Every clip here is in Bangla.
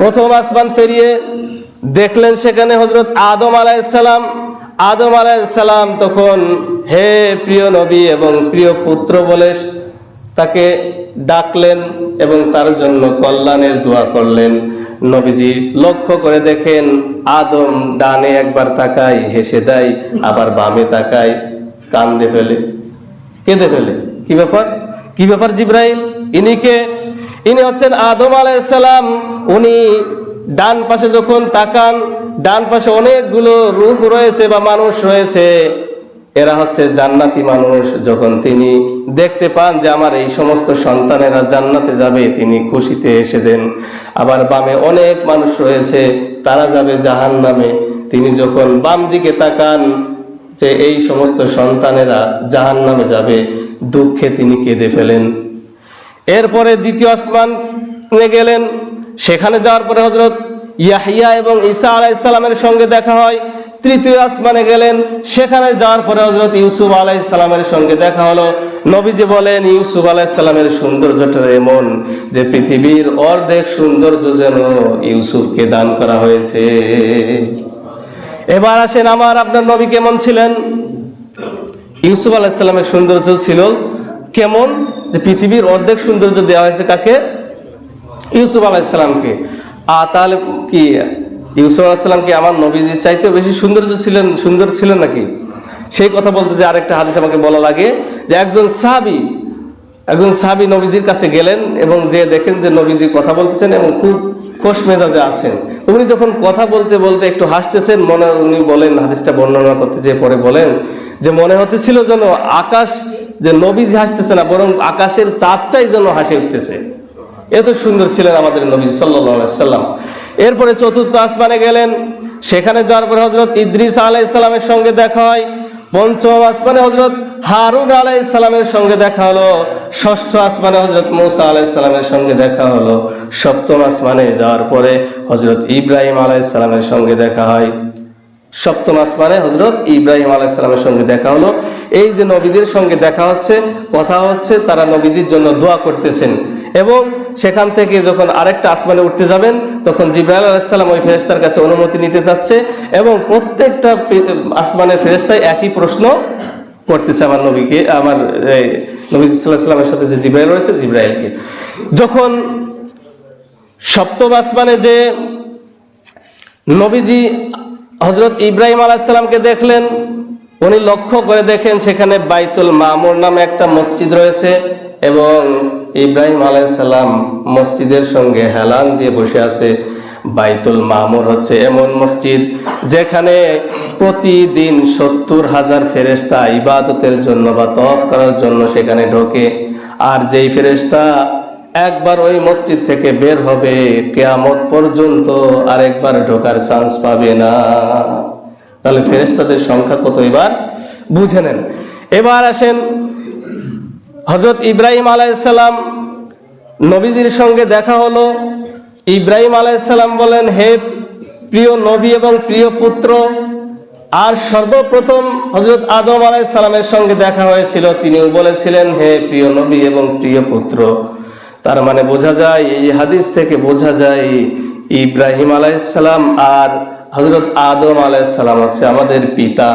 প্রথম আসমান পেরিয়ে দেখলেন সেখানে হজরত আদম আলাইসালাম আদম আলাইসালাম তখন, হে প্রিয় নবী এবং প্রিয় পুত্র বলে তাকে ডাকলেন এবং তার জন্য কল্যাণের দোয়া করলেন। নবীজি লক্ষ্য করে দেখেন আদম ডানে একবার তাকায়, হেসে দেয়, আবার বামে তাকায়, কান্দে ফেলে, কেঁদে ফেলে। কি ব্যাপার? কি ব্যাপার জিব্রাইল? ইনি কে? ইনি হচ্ছেন আদম আলাইসালাম উনি ডান পাশে যখন তাকান, ডান পাশে অনেকগুলো রূহ রয়েছে বা মানুষ রয়েছে, এরা হচ্ছে জান্নাতি মানুষ। যখন তিনি দেখতে পান যে আমার এই সমস্ত সন্তানেরা জান্নাতে যাবে, তিনি খুশিতে এসে দেন। আবার বামে অনেক মানুষ রয়েছে, তারা যাবে জাহান নামে তিনি যখন বাম দিকে তাকান যে এই সমস্ত সন্তানেরা জাহান নামে যাবে, দুঃখে তিনি কেঁদে ফেলেন। এরপরে দ্বিতীয় আসমান গেলেন। সেখানে যাওয়ার পরে হজরত ইয়াহিয়া এবং ঈসা আলাইসালামের সঙ্গে দেখা হয়। তৃতীয় আসমানে গেলেন। সেখানে যাওয়ার পরে হজরত ইউসুফ আলাইসালামের সঙ্গে দেখা হলো। নবীজি বলেন, ইউসুফ আলাইসালামের সৌন্দর্যটা এমন যে পৃথিবীর অর্ধেক সৌন্দর্য যেন ইউসুফকে দান করা হয়েছে। এবার আসেন আমার আপনার নবী কেমন ছিলেন? ইউসুফ আলাইসাল্লামের সৌন্দর্য ছিল কেমন? যে পৃথিবীর অর্ধেক সৌন্দর্য দেওয়া হয়েছে কাকে? ইউসুফ আলাইসাল্লামকে আর তাহলে কি, ইউসুফ আলাইসাল্লাম কি আমার নবীজির চাইতে বেশি সৌন্দর্য ছিলেন, সুন্দর ছিলেন নাকি? সেই কথা বলতে যে আরেকটা হাদিস আমাকে বলা লাগে যে একজন সাহাবি একজন সাহাবি নবীজির কাছে গেলেন এবং যে দেখেন যে নবীজি কথা বলতেছেন এবং খুব খোশ মেজাজে আছেন। উনি যখন কথা বলতে বলতে একটু হাসতেছেন, মনে উনি বলেন, হাদিসটা বর্ণনা করতে যে পরে বলেন, যে মনে হতেছিল যেন আকাশ যে নবীজি হাসতেছে না, বরং আকাশের চাঁদটাই যেন হাসি উঠতেছে। এত সুন্দর ছিলেন আমাদের নবী সাল্লাম। এরপরে চতুর্থ আসমানে গেলেন। সেখানে যাওয়ার পরে হজরত ইদ্রিস আলাইসালামের সঙ্গে দেখা হয়। পঞ্চম আসমানে হজরত হারুন আলাইসালামের সঙ্গে দেখা হলো। ষষ্ঠ আসমানে হজরত মৌসা আলাইসালামের সঙ্গে দেখা হলো। সপ্তম আসমানে যাওয়ার পরে হজরত ইব্রাহিম আলাইসালামের সঙ্গে দেখা হয়। সপ্তম আসমানে হজরত ইব্রাহিম আলাইসালামের সঙ্গে দেখা হলো। এই যে নবীদের সঙ্গে দেখা হচ্ছে, কথা হচ্ছে, তারা নবীজির জন্য দোয়া করতেছেন। এবং সেখান থেকে যখন আরেকটা আসমানে উঠতে যাবেন, তখন জিব্রাইল আলাইসাল্লাম ওই ফেরেস্তার কাছে অনুমতি নিতে যাচ্ছে এবং প্রত্যেকটা আসমানের ফেরেস্তায় একই প্রশ্ন করতেছে আমার নবীকে, আমার নবী সাথে যে জিব্রাইল রয়েছে, জিব্রাইলকে। যখন সপ্তম আসমানে যে নবীজি হজরত ইব্রাহিম আলাইসাল্লামকে দেখলেন, উনি লক্ষ্য করে দেখেন সেখানে বাইতুল মামুর নামে একটা মসজিদ রয়েছে এবং ইব্রাহিম আলাইসাল্লাম মসজিদের সঙ্গে হেলান দিয়ে বসে আছে। বাইতুল মামুর হচ্ছে এমন মসজিদ যেখানে প্রতিদিন সত্তর হাজার ফেরেস্তা ইবাদতের জন্য বা তফ করার জন্য সেখানে ঢোকে। আর যেই ফেরেস্তা একবার ওই মসজিদ থেকে বের হবে, কেয়ামত পর্যন্ত আরেকবার ঢোকার চান্স পাবে না। তাহলে ফেরেস্তাদের সংখ্যা কত এবার? বুঝে নেন। এবার আসেন হজরত ইব্রাহিম আলাইসাল্লাম নবীজির সঙ্গে দেখা হলো। ইব্রাহিম আলাইসাল্লাম বলেন, হে প্রিয় নবী এবং প্রিয় পুত্র, আর সর্বপ্রথম হজরত আদম আলাইসাল্লামের সঙ্গে দেখা হয়েছিল। তিনিও বলেছিলেন, হে প্রিয় নবী এবং প্রিয় পুত্র তার মানে বোঝা যায় এই হাদিস থেকে বোঝা যায় ইব্রাহিম আলাইসাল্লাম আর হজরত আদম আলাইসাল্লাম হচ্ছে আমাদের পিতা।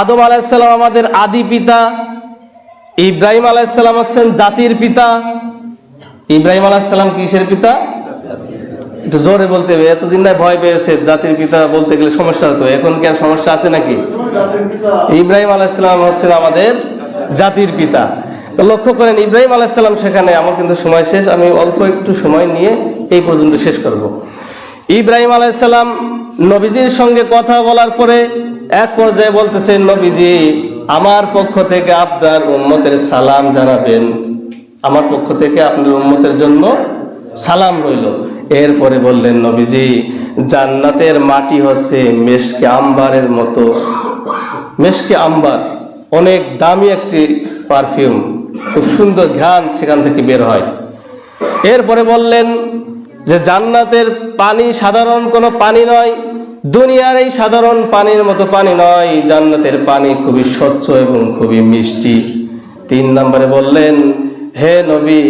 আদম আলাইসাল্লাম আমাদের আদি পিতা ইব্রাহিম আলাইসাল্লাম হচ্ছেন জাতির পিতা। ইব্রাহিম আলাইসাল্লাম কিসের পিতা? একটু জোরে বলতে হবে এতদিন না ভয় পেয়েছে জাতির পিতা বলতে গেলে সমস্যা হতো এখন কি আর সমস্যা আছে নাকি? ইব্রাহিম আলাইসাল্লাম হচ্ছেন আমাদের জাতির পিতা। লক্ষ্য করেন, ইব্রাহিম আলাইসাল্লাম সেখানে, আমার কিন্তু সময় শেষ, আমি অল্প একটু সময় নিয়ে এই পর্যন্ত শেষ করব। ইব্রাহিম আলাইসাল্লাম নবীজির সঙ্গে কথা বলার পরে এক পর্যায়ে বলতেছেন নবীজি, আমার পক্ষ থেকে আপনার উম্মতের সালাম জানাবেন। আমার পক্ষ থেকে আপনার উম্মতের জন্য সালাম রইল। এরপরে বললেন, নবীজি, জান্নাতের মাটি হচ্ছে মেশকে আম্বারের মতো। মেশকে আম্বার, অনেক দামি একটি পারফিউম। খুব সুন্দর ঘ্রাণ সেখান থেকে বের হয়। এরপরে বললেন যে জান্নাতের পানি সাধারণ কোনো পানি নয়, দুনিয়ার এই সাধারণ পানির মতো পানি নয়, জান্নাতের পানি খুবই স্বচ্ছ এবং খুবই মিষ্টি। তিন নম্বরে বললেন, হে নবী,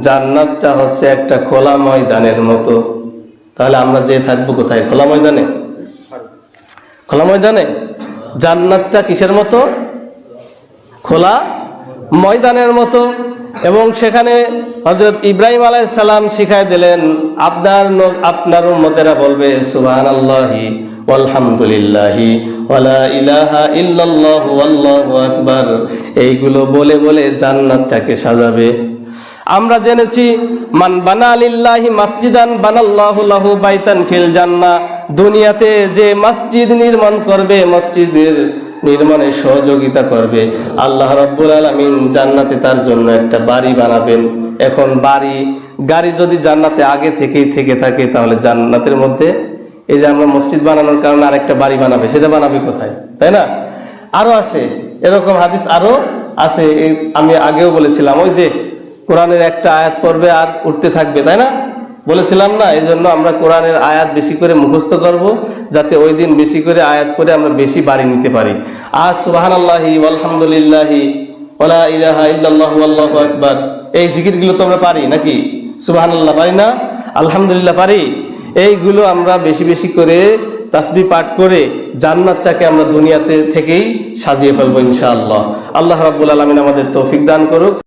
জান্নাতটা হচ্ছে একটা খোলা ময়দানের মতো। তাহলে আমরা যে থাকব কোথায়? খোলা ময়দানে? খোলা ময়দানে? জান্নাতটা কিসের মতো? খোলা ময়দানের মতো এবং সেখানে হজরত ইব্রাহিম আলাই সালাম শিখাই দিলেন, আপনার আপনার উম্মতেরা বলবে সুবাহ আল্লাহি আলহামদুলিল্লাহি ওয়ালা ইলাহা ইল্লাল্লাহু আল্লাহু আকবার। এইগুলো বলে বলে জান্নাতটাকে সাজাবে। আমরা জেনেছি, মান বানা লিল্লাহি মাসজিদান বানাল্লাহু লাহু বাইতান ফিল জান্নাহ। দুনিয়াতে যে মসজিদ নির্মাণ করবে, মসজিদের নির্মাণে সহযোগিতা করবে। আল্লাহ রাব্বুল আলামিন জান্নাতে তার জন্য একটা বাড়ি বানাবেন। এখন বাড়ি, গাড়ি যদি জান্নাতে আগে থেকেই থেকে থাকে, তাহলে জান্নাতের মধ্যে এই যে আমরা মসজিদ বানানোর কারণে আরেকটা বাড়ি বানাবে, সেটা বানাবে কোথায়? তাই না? আরও আছে, এরকম হাদিস আরও আছে আমি আগেও বলেছিলাম, ওই যে কোরআনের একটা আয়াত পড়বে আর উঠতে থাকবে, তাই না? বলেছিলাম না এই জন্য আমরা কোরআনের আয়াত বেশি করে মুখস্থ করব, যাতে ওই দিন বেশি করে আয়াত করে আমরা বেশি বাড়ি নিতে পারি। আজ সুবাহান আল্লাহি আলহামদুলিল্লাহি ওলা ইলাহা ইল্লাল্লাহু আল্লাহু এই জিকিরগুলো তো আমরা পারি নাকি? সুবাহান আল্লাহ পারি না? আলহামদুলিল্লাহ পারি। এইগুলো আমরা বেশি বেশি করে তাসবি পাঠ করে জান্নাতটাকে আমরা দুনিয়াতে থেকেই সাজিয়ে ফেলব ইনশাআল্লাহ। আল্লাহ রাব্বুল আলামিন আমাদের তৌফিক দান করুক।